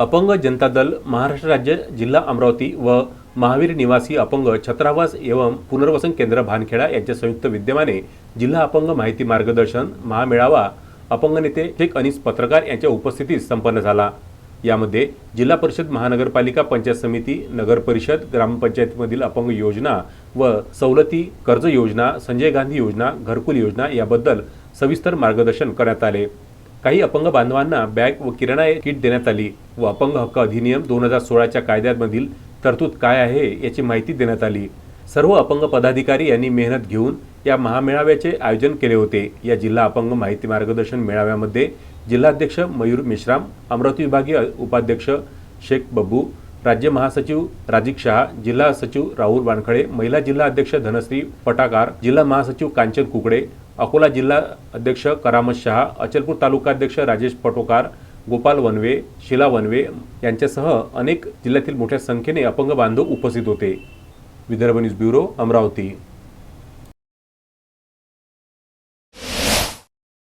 अपंग जनता दल महाराष्ट्र राज्य जिल्हा अमरावती व महावीर निवासी अपंग छत्रावास एवं पुनर्वसन केंद्र भानखेडा यांच्या संयुक्त विद्यमाने जिल्हा अपंग माहिती मार्गदर्शन महामेळावा अपंग नेते शेख अनिस पत्रकार यांच्या उपस्थितीत संपन्न झाला. यामध्ये जिल्हा परिषद महानगरपालिका पंचायत समिती नगर परिषद ग्रामपंचायतीमधील अपंग योजना व सवलती कर्ज योजना संजय गांधी योजना घरकुल योजना याबद्दल सविस्तर मार्गदर्शन करण्यात आले. काही अपंग बांधवांना बॅग व किराणा किट देण्यात आली व अपंग हक्क अधिनियम दोन हजार सोळाच्या कायद्यामधील तरतूद काय आहे याची माहिती देण्यात आली. सर्व अपंग पदाधिकारी यांनी मेहनत घेऊन या महामेळाव्याचे आयोजन केले होते. या जिल्हा अपंग माहिती मार्गदर्शन मेळाव्यामध्ये जिल्हाध्यक्ष मयूर मेश्राम अमरावती विभागीय उपाध्यक्ष शेख बब्बू राज्य महासचिव राजीक शहा जिल्हा सचिव राहुल वानखळे महिला जिल्हा अध्यक्ष धनश्री पटाकार जिल्हा महासचिव कांचन कुकडे अकोला जिल्हा अध्यक्ष करामत शहा अचलपूर तालुका अध्यक्ष राजेश पटोकार गोपाल वनवे शिला वनवे यांच्यासह अनेक जिल्ह्यातील मोठ्या संख्येने अपंग बांधव उपस्थित होते. Vidarbha news bureau Amravati.